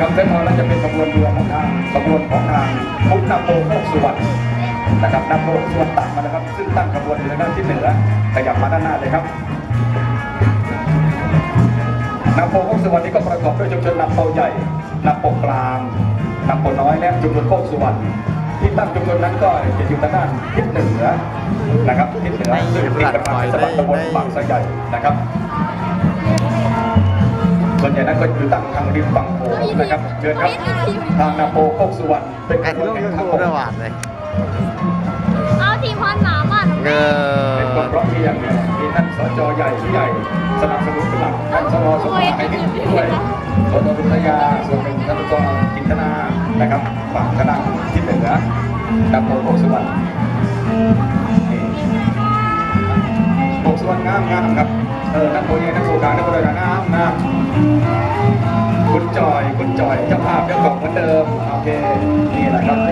ครับเส้นทางนั้นจะเป็นขบวนเรือของทางขบวนของทางพุทธนาโปโคกสุวรรณนะครับนาโปโคกสุวรรณตัดมาแล้วครับ ซึ่งตั้งขบวนอยู่ทางด้านที่เหนือขยับมาด้านหน้าเลยครับนาโปโคกสุวรรณนี้ก็ประกอบด้วยชุมชนนาโปใหญ่นาโปกลางนาโปน้อยและชุมชนโคกสุวรรณที่ตั้งชุมชนนั้นก็จะอยู่ทางด้านทิศเหนือนะครับทิศเหนือซึ่งติดกับทางเทศบาลตำบลบางไทรใหญ่นะครับ ส่วนใหญ่นั้นก็อยู่ตั้งทางริมฝั่งโขงนะครับเชิญครับทางนาโปโคกสุวรรณเป็นไอ้ขบที่วนลูกแห่ยูงทางทูบบกระหว่างเลยเอาทีมพรหมามันเอเป็นคนอร้องเรียนมีท่านสจใหญ่ผู้ใหญ่สนับสนุนเป็นหลักท่านสรสุภาให้ที่ด้วยสนรุทยาส่วนหนึ่งท่านกรจินตนานะครับฝั่งคณะที่เหนือนาโปโคกสุวรรณนี่โคกสุวรรณงามงามครับเออนักโบยนักโบกลางนักโบราณงามงามคุณ จอย คุณจอยเจ้าภาพเจ้าของเหมือนเดิม โอเค นี่แหละครับ